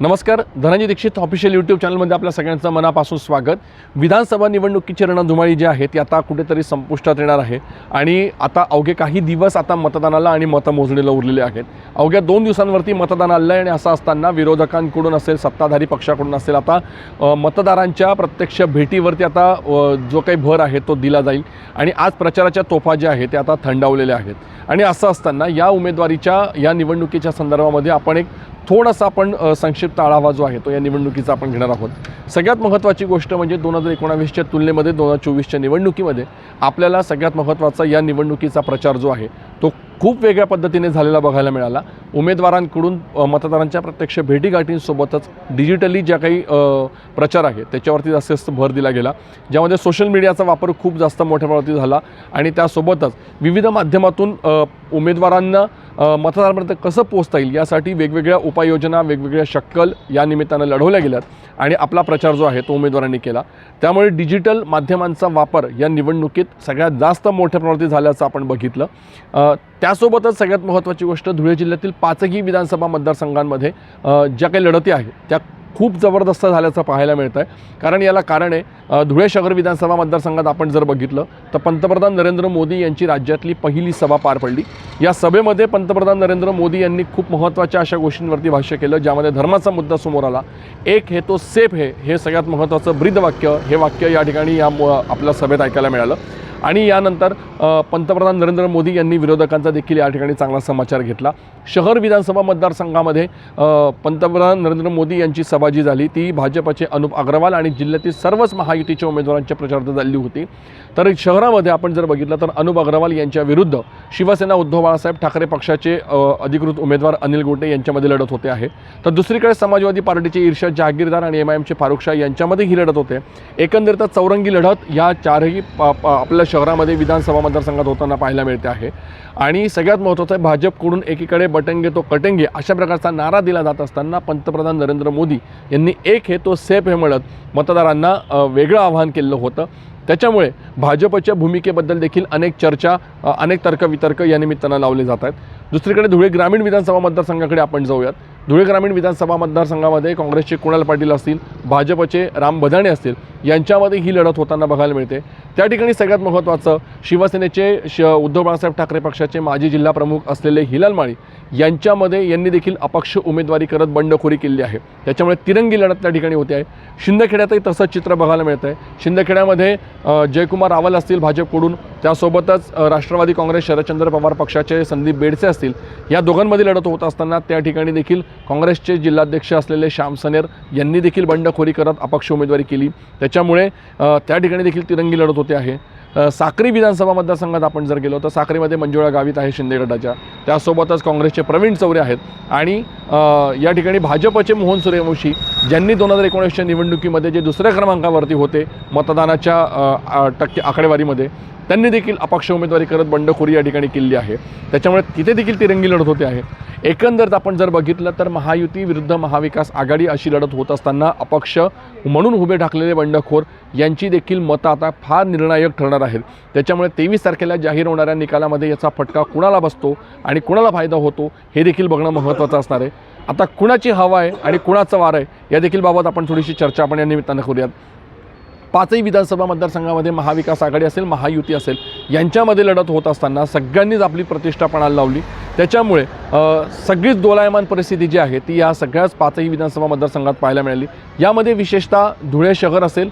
नमस्कार Dhananjay Dikshit official YouTube चॅनलमध्ये आपल्या सगळ्यांचं मनापासून स्वागत. विधानसभा निवडणुकीची रणधुमाळी जी आहे ती आता कुठेतरी संपुष्टात येणार आहे. आणि आता अवघे काही दिवस आता मतदानाला आणि मतमोजणीला उरलेले आहेत. अवघ्या दोन दिवसांवरती मतदान आलं आहे आणि असं असताना विरोधकांकडून असेल सत्ताधारी पक्षाकडून असेल आता मतदारांच्या प्रत्यक्ष भेटीवरती आता जो काही भर आहे तो दिला जाईल. आणि आज प्रचाराच्या तोफा ज्या आहेत त्या आता थंडावलेल्या आहेत. आणि असं असताना या उमेदवारीच्या या निवडणुकीच्या संदर्भामध्ये आपण एक थोडासा आपण संक्षिप्त आढावा जो आहे तो या निवडणुकीचा आपण घेणार आहोत. सगळ्यात महत्त्वाची गोष्ट म्हणजे दोन हजार एकोणावीसच्या तुलनेमध्ये दोन हजार चोवीसच्या निवडणुकीमध्ये आपल्याला सगळ्यात महत्त्वाचा या निवडणुकीचा प्रचार जो आहे तो खूप वेगळ्या पद्धतीने झालेला बघायला मिळाला. उमेदवारांकडून मतदारांच्या प्रत्यक्ष भेटीगाठींसोबतच डिजिटली ज्या काही प्रचार आहे त्याच्यावरती जास्त भर दिला गेला. ज्यामध्ये सोशल मीडियाचा वापर खूप जास्त मोठ्या प्रमाणात झाला आणि त्यासोबतच विविध माध्यमातून उमेदवारांना मतदारांपर्यंत कसं पोचता येईल यासाठी वेगवेगळ्या उपाययोजना वेगवेगळ्या शक्कल या निमित्तानं लढवल्या गेल्यात आणि आपला प्रचार जो आहे तो उमेदवारांनी केला. त्यामुळे डिजिटल माध्यमांचा वापर या निवडणुकीत सगळ्यात जास्त मोठ्या प्रमाणात झाल्याचं आपण बघितलं. त्यासोबतच सगळ्यात महत्त्वाची गोष्ट धुळे जिल्ह्यातील पाचही विधानसभा मतदारसंघांमध्ये ज्या काही लढती आहेत त्या खूप जबरदस्त झाल्याचं पाहायला मिळतं आहे कारण याला कारण आहे धुळे शहर विधानसभा मतदारसंघात आपण जर बघितलं तर पंतप्रधान नरेंद्र मोदी यांची राज्यातली पहिली सभा पार पडली. या सभेमध्ये पंतप्रधान नरेंद्र मोदी यांनी खूप महत्त्वाच्या अशा गोष्टींवरती भाष्य केलं ज्यामध्ये धर्माचा मुद्दा समोर आला. एक हे तो सेफ हे हे सगळ्यात महत्त्वाचं ब्रीद वाक्य हे वाक्य या ठिकाणी या आपल्या सभेत ऐकायला मिळालं. आणि यानंतर पंतप्रधान नरेंद्र मोदी यांनी विरोधकांचा देखील या ठिकाणी चांगला समाचार घेतला. शहर विधानसभा मतदारसंघामध्ये पंतप्रधान नरेंद्र मोदी यांची सभा जी झाली. ती भाजपचे अनुप अग्रवाल आणि जिल्ह्यातील सर्वच महायुतीच्या उमेदवारांच्या प्रचारार्थ झाली होती. तर शहरामध्ये आपण जर बघितलं तर अनुप अग्रवाल यांच्या विरुद्ध शिवसेना उद्धव बाळासाहेब ठाकरे पक्षाचे अधिकृत उमेदवार अनिल गोटे यांच्यामध्ये लढत होते आहे. तर दुसरीकडे समाजवादी पार्टीचे ईर्षद जहागीरदार आणि एम आय एमचे फारुख शाह यांच्यामध्ये ही लढत होते. एकंदरीतच चौरंगी लढत या चारही आपल्या शहरामध्ये विधानसभा मतदारसंघात होताना पाहायला मिळते आहे. आणि सगळ्यात महत्त्वाचं आहे भाजपकडून एकीकडे बटंगे तो कटंगे अशा प्रकारचा नारा दिला जात असताना पंतप्रधान नरेंद्र मोदी यांनी एक हे तो सेफ हे म्हणत मतदारांना वेगळं आवाहन केलेलं होतं. त्याच्यामुळे भाजपच्या भूमिकेबद्दल देखील अनेक चर्चा अनेक तर्कवितर्क या निमित्तानं लावले जात आहेत. दुसरीकडे धुळे ग्रामीण विधानसभा मतदारसंघाकडे आपण जाऊयात. धुळे ग्रामीण विधानसभा मतदारसंघामध्ये काँग्रेसचे कुणाल पाटील असतील भाजपचे राम बदाणे असतील यांच्यामध्ये ही लढत होताना बघायला मिळते. त्या ठिकाणी सगळ्यात महत्त्वाचं शिवसेनेचे श उद्धव बाळासाहेब ठाकरे पक्षाचे माजी जिल्हा प्रमुख असलेले हिलाल माळी यांच्यामध्ये यांनी देखील अपक्ष उमेदवारी करत बंडखोरी केली आहे. त्याच्यामुळे तिरंगी लढत त्या ठिकाणी होते आहे. शिंदखेड्यातही तसंच चित्र बघायला मिळतं आहे शिंदखेड्यामध्ये जयकुमार रावल असतील भाजपकडून त्यासोबतच राष्ट्रवादी काँग्रेस शरदचंद्र पवार पक्षाचे संदीप बेडसे असतील या दोघांमध्ये लढत होत असताना त्या ठिकाणी देखील काँग्रेसचे जिल्हाध्यक्ष असलेले श्याम सनेर यांनी देखील बंडखोरी करत अपक्ष उमेदवारी केली. त्याच्यामुळे त्या ठिकाणी देखील तिरंगी लढत होते आहे. साक्री विधानसभा मतदारसंघात आपण जर गेलो तर साक्रीमध्ये मंजुळा गावित आहे शिंदे गटाच्या. त्यासोबतच काँग्रेसचे प्रवीण चौरे आहेत. आणि या ठिकाणी भाजपचे मोहन सूर्यवंशी ज्यांनी दोन हजार एकोणीसच्या निवडणुकीमध्ये जे दुसऱ्या क्रमांकावरती होते मतदानाच्या टक्के आकडेवारीमध्ये त्यांनी देखील अपक्ष उमेदवारी करत बंडखोरी या ठिकाणी केली आहे. त्याच्यामुळे तिथे देखील तिरंगी लढत होते आहे. एकंदरीत आपण जर बघितलं तर महायुती विरुद्ध महाविकास आघाडी अशी लढत होत असताना अपक्ष म्हणून उभे ठाकलेले बंडखोर यांची देखील मतं आता फार निर्णायक ठरणार आहेत. त्याच्यामुळे तेवीस तारखेला जाहीर होणाऱ्या निकालामध्ये याचा फटका कुणाला बसतो आणि कुणाला फायदा होतो हे देखील बघणं महत्त्वाचं असणार आहे. आता कुणाची हवा आहे आणि कुणाचं वार आहे या देखील बाबत आपण थोडीशी चर्चा आपण या निमित्तानं करूयात. पाचही विधानसभा मतदारसंघामध्ये महाविकास आघाडी असेल महायुती असेल यांच्यामध्ये लढत होत असताना सगळ्यांनीच आपली प्रतिष्ठा पणाला लावली. त्याच्यामुळे सगळीच दोलायमान परिस्थिती जी आहे ती या सगळ्याच पाचही विधानसभा मतदारसंघात पाहायला मिळाली. यामध्ये विशेषतः धुळे शहर असेल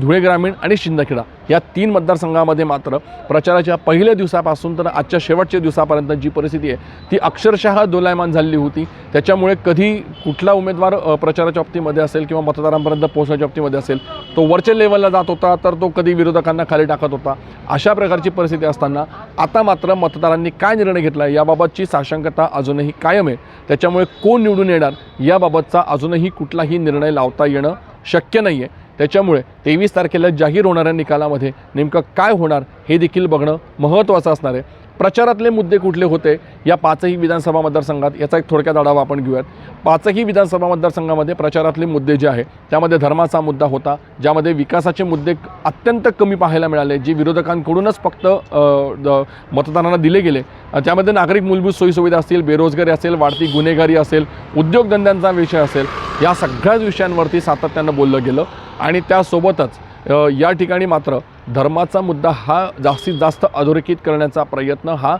धुळे ग्रामीण आणि शिंदखेडा. या तीन मतदारसंघामध्ये मात्र प्रचाराच्या पहिल्या दिवसापासून तर आजच्या शेवटच्या दिवसापर्यंत जी परिस्थिती आहे ती अक्षरशः दोलायमान झालेली होती. त्याच्यामुळे कधी कुठला उमेदवार प्रचाराच्या बाबतीमध्ये असेल किंवा मतदारांपर्यंत पोहोचण्याच्या बाबतीमध्ये असेल तो वरच्या लेवलला जात होता तर तो कधी विरोधकांना खाली टाकत होता. अशा प्रकारची परिस्थिती असताना आता मात्र मतदारांनी काय निर्णय घेतला याबाबतची साशंकता अजूनही कायम आहे. त्याच्यामुळे कोण निवडून येणार याबाबतचा अजूनही कुठलाही निर्णय लावता येणं शक्य नाही आहे त्याच्यामुळे तेवीस तारखेला जाहीर होणाऱ्या निकालामध्ये नेमकं काय होणार हे देखील बघणं महत्त्वाचं असणार आहे. प्रचारातले मुद्दे कुठले होते? या पाचही विधानसभा मतदारसंघात याचा एक थोडक्यात आढावा आपण घेऊयात. पाचही विधानसभा मतदारसंघामध्ये प्रचारातले मुद्दे जे आहे त्यामध्ये धर्माचा मुद्दा होता ज्यामध्ये विकासाचे मुद्दे अत्यंत कमी पाहायला मिळाले जे विरोधकांकडूनच फक्त द- मतदारांना दिले गेले. त्यामध्ये नागरिक मूलभूत सोयीसुविधा असतील बेरोजगारी असेल वाढती गुन्हेगारी असेल उद्योगधंद्यांचा विषय असेल या सगळ्याच विषयांवरती सातत्यानं बोललं गेलं. आणि त्यासोबतच या ठिकाणी मात्र धर्माचा मुद्दा हा जास्तीत जास्त अधोरेखित करण्याचा प्रयत्न हा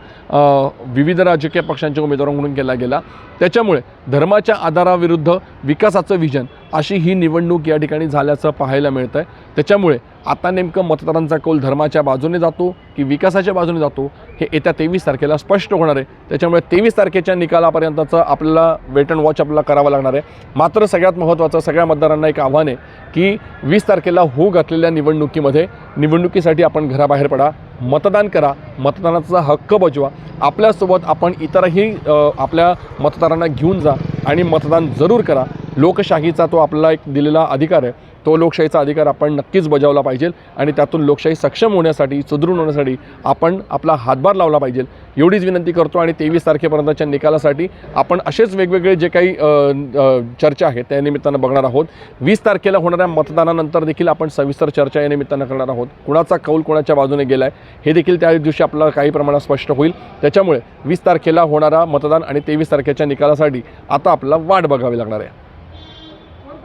विविध राजकीय पक्षांच्या उमेदवारांकडून केला गेला. त्याच्यामुळे धर्माच्या आधाराविरुद्ध विकासाचं विजन अशी ही निवडणूक या ठिकाणी झाल्याचं पाहायला मिळतं आहे त्याच्यामुळे आता नेमकं मतदारांचा कौल धर्माच्या बाजूने जातो की विकासाच्या बाजूने जातो हे येत्या तेवीस तारखेला स्पष्ट होणार आहे. त्याच्यामुळे तेवीस तारखेच्या निकालापर्यंतचं आपल्याला वेट अँड वॉच आपल्याला करावं लागणार आहे. मात्र सगळ्यात महत्त्वाचं सगळ्या मतदारांना एक आव्हान आहे की वीस तारखेला होऊ घातलेल्या निवडणुकीमध्ये निव निवडणुकीसाठी आपण घराबाहेर पडा मतदान करा मतदानाचा हक्क बजवा. आपल्यासोबत आपण इतरही आपल्या मतदारांना घेऊन जा आणि मतदान जरूर करा. लोकशाहीचा तो आपला एक दिलेला अधिकार आहे. तो लोकशाहीचा अधिकार आपण नक्कीच बजावला पाहिजे आणि त्यातून लोकशाही सक्षम होण्यासाठी सुदृढ होण्यासाठी आपण आपला हातभार लावला पाहिजे. एवढीच विनंती करतो आणि तेवीस तारखेपर्यंतच्या निकालासाठी आपण असेच वेगवेगळे जे काही चर्चा आहेत त्या निमित्तानं बघणार आहोत. वीस तारखेला होणाऱ्या मतदानानंतर देखील आपण सविस्तर चर्चा या निमित्तानं करणार आहोत. कुणाचा कौल कोणाच्या बाजूने गेला आहे हे देखील त्या दिवशी आपल्याला काही प्रमाणात स्पष्ट होईल. त्याच्यामुळे वीस तारखेला होणारा मतदान आणि तेवीस तारखेच्या निकालासाठी आता आपल्याला वाट बघावी लागणार आहे.